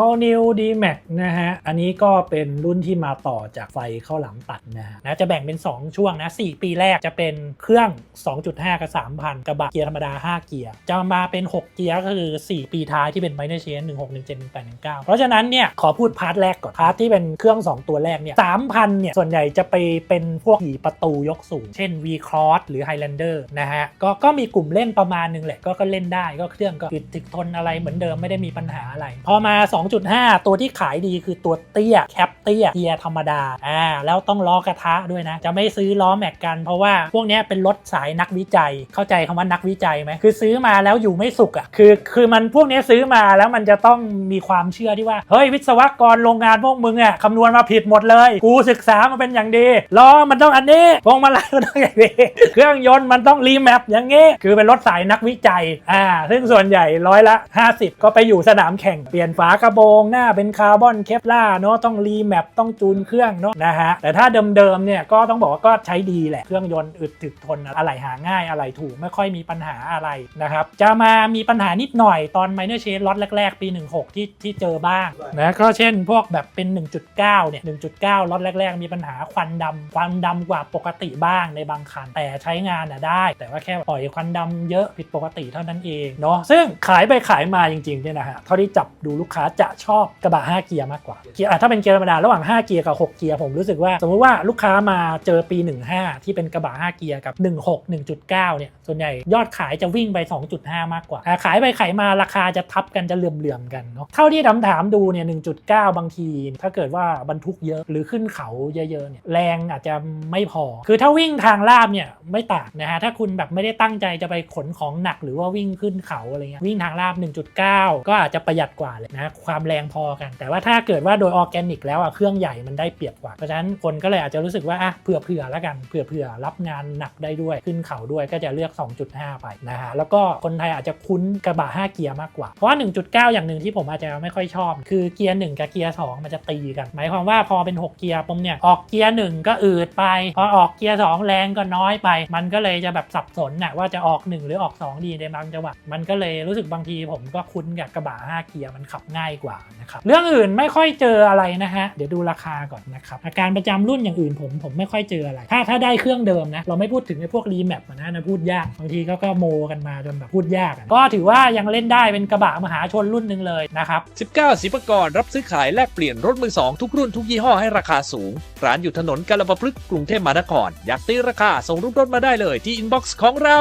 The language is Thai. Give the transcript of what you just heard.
All New D-Max นะฮะ อันนี้ก็เป็นรุ่นที่มาต่อจากไฟเข้าหลังตัดนะฮะนะจะแบ่งเป็น 2 ช่วงนะ 4 ปีแรกจะเป็นเครื่อง 2.5 กับ 3,000 กระบะเกียร์ธรรมดา 5 เกียร์ จะมาเป็น 6 เกียร์ก็คือ 4 ปีท้ายที่เป็น Minor Change 16 17 18 19 เพราะฉะนั้นเนี่ย ขอพูดพาร์ทแรกก่อน พาร์ทที่เป็นเครื่อง 2 ตัวแรกเนี่ย3,000 เนี่ย ส่วนใหญ่จะไปเป็นพวกขี่ประตูยกสูง เช่น V Cross หรือ Highlander นะฮะ ก็ก็มีกลุ่มเล่นประมาณนึงแหละก็ก็เล่นได้ก็เครื่องก็ติดทนอะไรเหมือนเดิมไม่ได้มีปัญหาอะไรพอมา2.5 ตัวที่ขายดีคือตัวเตี้ยแคปเตี้ยเกียร์ธรรมดาอ่าแล้วต้องล้อกระทะด้วยนะ จะไม่ซื้อล้อแม็กกันเพราะว่าพวกนี้เป็นรถสายนักวิจัย เข้าใจคำว่านักวิจัยไหมคือซื้อมาแล้วอยู่ไม่สุขอะ่ะคือคือมันพวกนี้ซื้อมาแล้วมันจะต้องมีความเชื่อที่ว่าเฮ้ยวิศวกรโรงงานพวกมึงอะ่ะคำนวณมาผิดหมดเลย กูศึกษามาเป็นอย่างดีล้อมันต้องอันนี้พวงมาลัยมันต้องอย่างนี้เครื่องยนต์มันต้องรีแมปอย่างงี้คือเป็นรถสายนักวิจัยอ่าซึ่งส่วนใหญ่ร้อยละ 50 ก็ไปอยู่สนามแข่งเปลี่ยนฝากระโปรงหน้าเป็นคาร์บอนเคปล่าเนาะต้องรีแมปต้องจูนเครื่องเนาะนะฮะแต่ถ้าเดิมๆเนี่ยก็ต้องบอกว่าก็ใช้ดีแหละเครื่องยนต์อึดถึกทนอะไรหาง่ายอะไรถูกไม่ค่อยมีปัญหาอะไรนะครับจะมามีปัญหานิดหน่อยตอน minor change ล็อตแรกๆ ปี 16 ที่ที่เจอบ้างนะก็เช่นพวกแบบเป็น 1.9 เนี่ย 1.9 ล็อตแรก ๆ มีปัญหาควันดำควันดำกว่าปกติบ้างในบางคัน แต่ใช้งานน่ะได้ แต่ว่าแค่ปล่อยควันดำเยอะผิดปกติเท่านั้นเองเนาะซึ่งขายไปขายมาจริงๆเนี่ยนะฮะเท่าที่จับดูลูกค้าจะชอบกระบะ 5 เกียร์มากกว่าเกียร์อะถ้าเป็นเกียร์ธรรมดาระหว่าง 5 เกียร์กับ 6 เกียร์ผมรู้สึกว่า สมมุติว่าลูกค้ามาเจอปี 15 ที่เป็นกระบะ 5 เกียร์กับ 16 1.9 เนี่ย ส่วนใหญ่ยอดขายจะวิ่งไป 2.5 มากกว่า ขายไปขายมาราคาจะทับกันจะเหลื่อมๆกันเนาะเท่าที่ถามถามดูเนี่ย 1.9 บางที ถ้าเกิดว่าบรรทุกเยอะหรือขึ้นเขาเยอะๆเนี่ยแรงอาจจะไม่พอ คือถ้าวิ่งทางลาบเนี่ยไม่ต่างนะฮะถ้าคุณแบบไม่ได้ตั้งใจจะไปขนของหนักหรือว่าวิ่งขึ้นเขาอะไรเงี้ยวิ่งทางลาบ 1.9 ก็อาจจะประหยัดกว่าเลยนะความแรงพอกัน แต่ว่าถ้าเกิดว่าโดยออร์แกนิกแล้วอะเครื่องใหญ่มันได้เปรียบกว่า เพราะฉะนั้นคนก็เลยอาจจะรู้สึกว่าอะเผื่อๆแล้วกันเผื่อๆรับงานหนักได้ด้วยขึ้นเขาด้วยก็จะเลือก 2.5 ไปนะฮะแล้วก็คนไทยอาจจะคุ้นกระบะ5เกียร์มากกว่า เพราะว่า 1.9 อย่างหนึ่งที่ผมอาจจะไม่ค่อยชอบ คือเกียร์1กับเกียร์2มันจะตีกัน หมายความว่าพอเป็น 6 เกียร์ปุ๊บเนี่ยออกเกียร์1ก็อืดไป พอออกเกียร์2แรงก็น้อยไป มันก็เลยจะแบบสับสนน่ะว่าจะออก 1 หรือออก 2 ดีในบางจังหวะมันก็เลยรู้สึกบางทีผมก็คุ้นกับกระบะ5เกียร์มันขับง่ายกว่านะครับเรื่องอื่นไม่ค่อยเจออะไรนะฮะเดี๋ยวดูราคาก่อนนะครับอาการประจำรุ่นอย่างอื่นผมผมไม่ค่อยเจออะไร ถ้าถ้าได้เครื่องเดิมนะเราไม่พูดถึงไอ้พวกรีแมปนะนะพูดยากบางทีก็ก็โมกันมาจนแบบพูดยาก ก็ถือว่ายังเล่นได้เป็นกระบะมหาชนรุ่นหนึ่งเลยนะครับ19สิบกรรับซื้อขายแลกเปลี่ยนรถมือสองทุกรุ่นทุกยี่ห้อให้ราคาสูง ร้านอยู่ถนนกาลปพฤกษ์กรุงเทพมหานครอยากตีราคาส่งรูปรถมาได้เลยที่อินบ็อกซ์ของเรา